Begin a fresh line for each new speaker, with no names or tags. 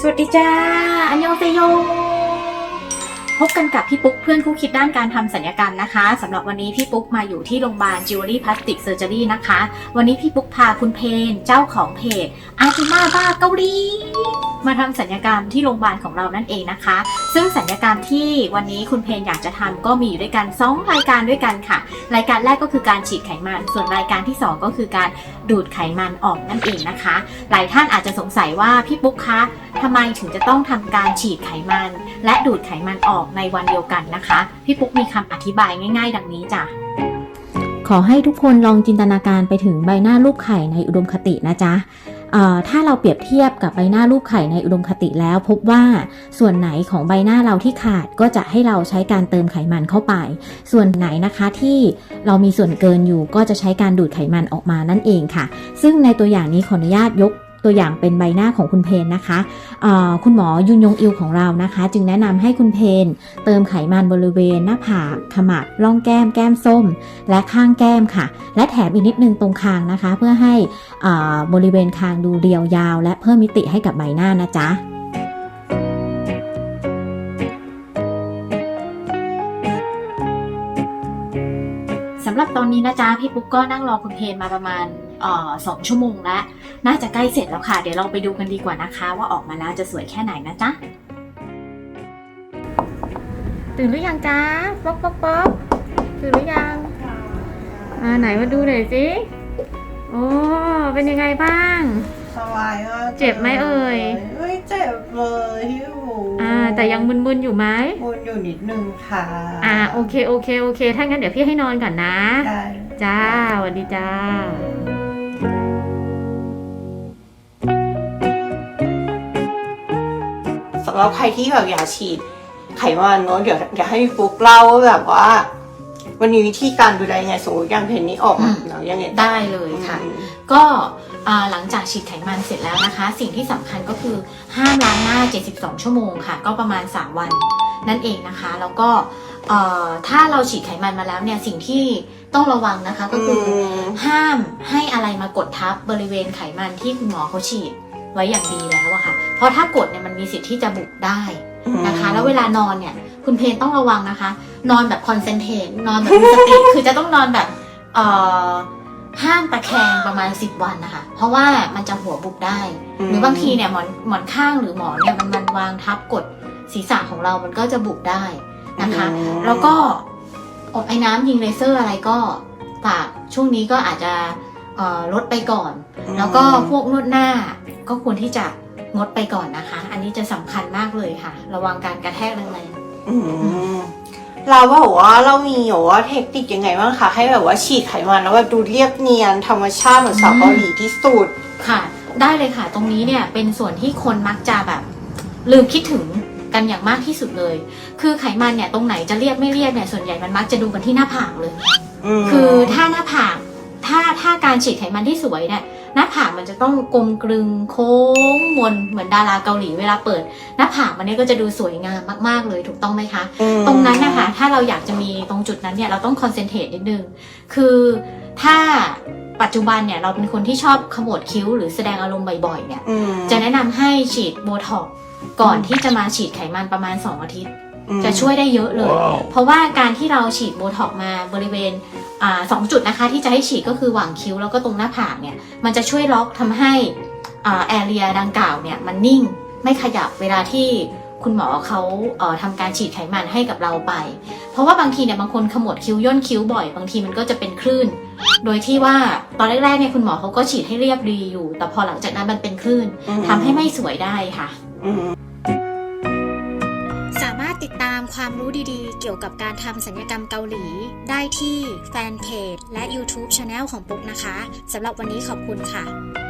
สวัสดีจ้า อันยองเซโย พบกันกับพี่ปุ๊กเพื่อนคู่คิดด้านการทำสัญญกรรมนะคะสำหรับวันนี้พี่ปุ๊กมาอยู่ที่โรงพยาบาลจิวเวลรี่พลาสติกเซอร์เจอรี่นะคะ วันนี้พี่ปุ๊กพาคุณเพนเจ้าของเพจอาจิมาบ้าเกาหลี มาทำสัญญกรรมที่โรงพยาบาลของเรานั่นเองนะคะ ซึ่งสัญญกรรมที่วันนี้คุณเพนอยากจะทำก็มีอยู่ด้วยกัน 2 รายการด้วยกันค่ะ รายการแรกก็คือการฉีดไขมัน ส่วนรายการที่ 2 ก็คือการดูดไขมันออกนั่นเองนะคะ หลายท่านอาจจะสงสัยว่าพี่ปุ๊กคะทำไมถึงจะต้องทำการฉีดไขมัน และดูดไขมันออกในวันเดียวกันนะคะ พี่ปุ๊กมีคำอธิบายง่าย ๆ ดังนี้จ้ะ
ขอให้ทุกคนลองจินตนาการไปถึงใบหน้ารูปไข่ในอุดมคตินะจ๊ะ ถ้าเราเปรียบเทียบกับใบหน้ารูปไข่ในอุดมคติแล้ว พบว่าส่วนไหนของใบหน้าเราที่ขาดก็จะให้เราใช้การเติมไขมันเข้าไป ส่วนไหนนะคะที่เรามีส่วนเกินอยู่ก็จะใช้การดูดไขมันออกมานั่นเองค่ะ ซึ่งในตัวอย่างนี้ขออนุญาตยก ตัวอย่างเป็นใบหน้าของคุณเพนนะคะคุณหมอยุนยงอิวของเรานะคะ จึงแนะนำให้คุณเพนเติมไขมันบริเวณหน้าผากขมับร่องแก้มแก้มส้ม และข้างแก้มค่ะ และแถมอีกนิดนึงตรงคางนะคะ เพื่อให้บริเวณคางดูเรียวยาว และเพิ่มมิติให้กับใบหน้านะจ๊ะ
สำหรับตอนนี้นะจ๊ะพี่ปุ๊กก็นั่งรอคุณเพนมาประมาณ สองชั่วโมงแล้ว น่าจะใกล้เสร็จแล้วค่ะ เดี๋ยวเราไปดูกันดีกว่านะคะ ว่าออกมาแล้วจะสวยแค่ไหนนะจ๊ะ ตื่นหรือยังจ๊ะป๊อกป๊อกป๊อกตื่นหรือยังอ่าไหนมาดูหน่อยสิโอ้เป็นยังไงบ้าง
สบายมาก
เจ็บไหมเอ่ย
ไม่เจ็บเลยพี่หมู
อ่า แต่ยังมึนๆอยู่ไหม
บุญอยู่นิดนึงค่ะ
อ่าโอเคโอเคโอเค ถ้างั้นเดี๋ยวพี่ให้นอนก่อนนะ
ได้
จ้าสวัสดีจ้า
สำหรับใครที่แบบอยากฉีดไขมันเนอะเดี๋ยวอยากให้พี่ปุ๊กเล่าว่าแบบว่าวันนี้วิธีการดูแลยังไงสมมติอย่างเพนนี้ออกมา
อืม
แล้วยังไง
ได้เลยค่ะ
อืม
ก็อ่าหลังจากฉีดไขมันเสร็จแล้วนะคะ สิ่งที่สำคัญก็คือห้ามล้างหน้า 72 ชั่วโมงค่ะ ก็ประมาณ 3 วันนั่นเองนะคะ แล้วก็เอ่อถ้าเราฉีดไขมันมาแล้วเนี่ยสิ่งที่ต้องระวังนะคะก็คืออ
ม
ห้ามให้อะไรมากดทับบริเวณไขมันที่คุณหมอเขาฉีด ไว้อย่างดีแล้วอะค่ะ เพราะถ้ากดเนี่ยมันมีสิทธิ์ที่จะบุกได้นะคะ แล้วเวลานอนเนี่ย คุณเพนต้องระวังนะคะ นอนแบบคอนเซนเทรตนอนแบบมีสติคือจะต้องนอนแบบเอ่อห้ามตะแคงประมาณ 10 วันนะคะ เพราะว่ามันจะหัวบุกได้ หรือบางทีเนี่ยหมอนหมอนข้างหรือหมอนเนี่ยมันมันวางทับกดศีรษะของเรามันก็จะบุกได้นะคะ
อืม
แล้วก็อบไอ้น้ำยิงเลเซอร์อะไรก็ฝากช่วงนี้ก็อาจจะเอ่อ ลดไปก่อน แล้วก็พวกนวดหน้าก็ควรที่จะงดไปก่อนนะคะ อันนี้จะสำคัญมากเลยค่ะ ระวังการกระแทกแรง
อืมเราแบบว่าเรามีแบบว่าเทคนิคยังไงบ้างคะให้แบบว่าฉีดไขมันแล้วแบบดูเรียบเนียนธรรมชาติเหมือนสาวเกาหลีที่สุด
ๆค่ะ ได้เลยค่ะ ตรงนี้เนี่ยเป็นส่วนที่คนมักจะแบบ ลืมคิดถึงกันอย่างมากที่สุดเลย คือไขมันเนี่ยตรงไหนจะเรียบไม่เรียบเนี่ยส่วนใหญ่มันมักจะดูกันที่หน้าผากเลย
ม
คือถ้าหน้าผาก ถ้าถ้าการฉีดไขมันที่สวยเนี่ยหน้าผากมันจะต้องกลมกลึงโค้งมนเหมือนดาราเกาหลีเวลาเปิด หน้าผากมันเนี่ยก็จะดูสวยงามมากๆเลยถูกต้องไหมคะ
อืม
ตรงนั้นนะคะ ถ้าเราอยากจะมีตรงจุดนั้นเนี่ยเราต้องคอนเซนเทรตนิดนึง คือถ้าปัจจุบันเนี่ยเราเป็นคนที่ชอบขมวดคิ้วหรือแสดงอารมณ์บ่อยๆเนี่ย
อืม
จะแนะนำให้ฉีดโบท็อกซ์ก่อนที่จะมาฉีดไขมันประมาณ 2 อาทิตย์
อืม
จะช่วยได้เยอะเลย เพราะว่าการที่เราฉีดโบท็อกซ์มาบริเวณอ่าสองจุดนะคะ ที่จะให้ฉีดก็คือหว่างคิ้วแล้วก็ตรงหน้าผากเนี่ยมันจะช่วยล็อกทำให้อ่าแอเรียดังกล่าวเนี่ยมันนิ่งไม่ขยับเวลาที่คุณหมอเขาเอ่อทำการฉีดไขมันให้กับเราไป เพราะว่าบางทีเนี่ยบางคนขมวดคิ้วย่นคิ้วบ่อยบางทีมันก็จะเป็นคลื่น โดยที่ว่าตอนแรกๆเนี่ยคุณหมอเขาก็ฉีดให้เรียบดีอยู่ แต่พอหลังจากนั้นมันเป็นคลื่น
อืม
ทำให้ไม่สวยได้ค่ะ
ความรู้ดีๆ เกี่ยวกับการทำสัญญกรรมเกาหลี ได้ที่แฟนเพจและ YouTube Channel ของปุ๊กนะคะสำหรับวันนี้ขอบคุณค่ะ